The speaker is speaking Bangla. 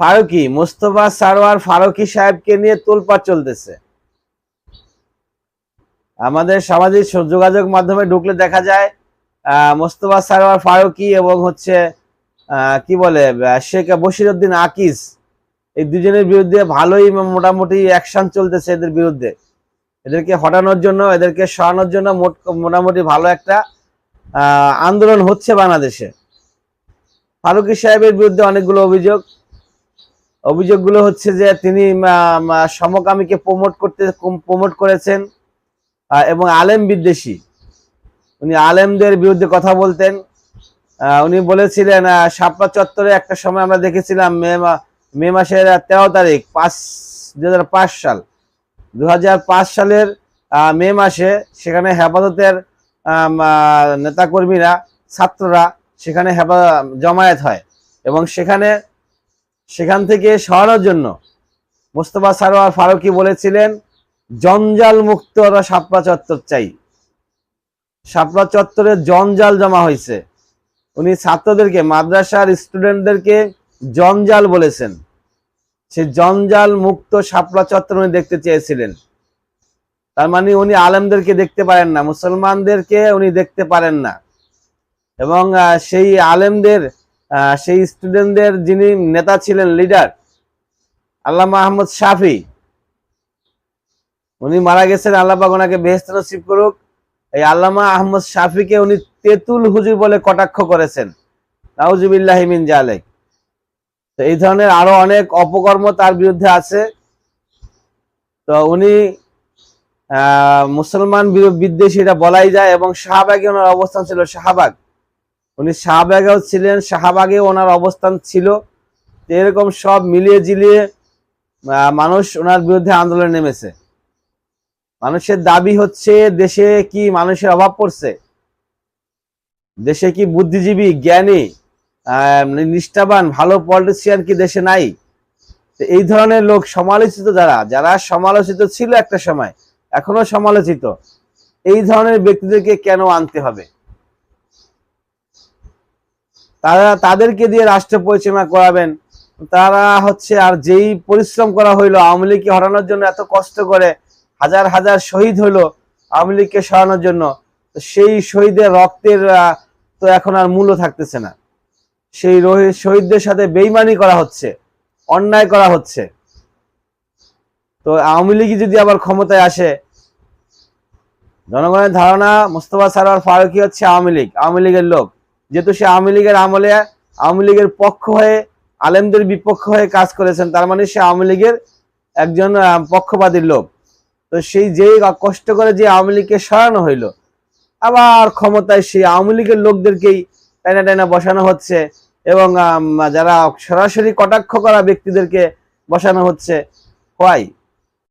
ফারুকি, মোস্তফা সারোয়ার ফারুকি সাহেবকে নিয়ে তোলপাড় চলতেছে। আমাদের সামাজিক যোগাযোগ মাধ্যমে ঢুকলে দেখা যায় মোস্তফা সারোয়ার ফারুকি এবং হচ্ছে কি বলে শেখ বশিরউদ্দিন আকিজ এই দুজনের বিরুদ্ধে ভালোই মোটামুটি অ্যাকশন চলতেছে এদের বিরুদ্ধে। এদেরকে হটানোর জন্য, এদেরকে সরানোর জন্য মোট- মোটামুটি ভালো একটা আন্দোলন হচ্ছে বাংলাদেশে। ফারুকি সাহেবের বিরুদ্ধে অনেকগুলো অভিযোগ অভিযোগগুলো হচ্ছে যে তিনি সমকামীকে প্রমোট করতে প্রমোট করেছেন এবং আলেম বিদ্বেষী। উনি আলেমদের বিরুদ্ধে কথা বলতেন। উনি বলেছিলেন শাপলা চত্বরে একটা সময় আমরা দেখেছিলাম মে মা- মাসের তেরো তারিখ, পাঁচ দু সাল। দু সালের মে মাসে সেখানে হেফাজতের নেতাকর্মীরা, ছাত্ররা সেখানে হেফা, জমায়েত হয়। এবং সেখানে সেখান থেকে সরানোর জন্য মোস্তফা সারোয়ার ফারুকি বলেছিলেন, জঞ্জাল মুক্ত ওরা শাপলা চত্বর চাই। শাপলা চত্বরে জঞ্জাল জমা হয়েছে। উনি ছাত্রদেরকে, মাদ্রাসার স্টুডেন্টদেরকে জঞ্জাল বলেছেন। সে জঞ্জাল মুক্ত শাপলা চত্বর উনি দেখতে চেয়েছিলেন। তার মানে উনি আলেমদেরকে দেখতে পারেন না, মুসলমানদেরকে উনি দেখতে পারেন না। এবং সেই আলেমদের সেই স্টুডেন্টদের যিনি নেতা ছিলেন লিডার আল্লামা আহমদ শাফি, উনি মারা গেছেন আল্লাহ ওনাকে বেহেস্ত নসিব করুক। এই আল্লামা আহমদ শাফিকে উনি তেতুল হুজুর বলে কটাক্ষ করেছেন। নাউজুবিল্লাহ মিন জালেক। তো এই ধরনের আরও অনেক অপকর্ম তার বিরুদ্ধে আছে। তো উনি মুসলমান বিদ্বেষী এটা বলাই যায় এবং শাহবাগে ওনার অবস্থান ছিল শাহবাগ। উনি শাহবাগেও ছিলেন শাহবাগে ওনার অবস্থান ছিল। এরকম সব মিলিয়ে জিলিয়ে মানুষ ওনার বিরুদ্ধে আন্দোলনে নেমেছে। মানুষের দাবি হচ্ছে, দেশে কি মানুষের অভাব পড়ছে? দেশে কি বুদ্ধিজীবী, জ্ঞানী নিষ্ঠাবান, ভালো পলিটিশিয়ান কি দেশে নাই? এই ধরনের লোক সমালোচিত যারা যারা সমালোচিত ছিল একটা সময়, এখনও সমালোচিত। এই ধরনের ব্যক্তিদেরকে কেন আনতে হবে? তারা তাদেরকে দিয়ে রাষ্ট্র পরিচালনা করাবেন। তারা হচ্ছে আর যেই পরিশ্রম করা হইল, আওয়ামী লীগকে হরানোর জন্য এত কষ্ট করে হাজার হাজার শহীদ হইল আওয়ামী লীগকে সরানোর জন্য সেই শহীদের রক্তের তো এখন আর মূল্য থাকতেছে না। সেই শহীদদের সাথে বেইমানি করা হচ্ছে, অন্যায় করা হচ্ছে। তো আওয়ামী লীগই যদি আবার ক্ষমতায় আসে, জনগণের ধারণা মোস্তফা সারোয়ার ফারুকি হচ্ছে আওয়ামী লীগ, আওয়ামী লীগের লোক। যেহেতু সে আওয়ামী লীগের আমলে, আওয়ামী লীগের পক্ষ হয়ে, আলেমদের বিপক্ষ হয়ে কাজ করেছেন, তার মানে সে আওয়ামী লীগের একজন পক্ষপাতী লোক। তো সেই যে কষ্ট করে যে আওয়ামী লীগকে সরানো হইল, আবার ক্ষমতায় সেই আওয়ামী লীগের লোকদেরকেই টাইনা টাইনা বসানো হচ্ছে এবং যারা সরাসরি কটাক্ষ করা ব্যক্তিদেরকে বসানো হচ্ছে হয়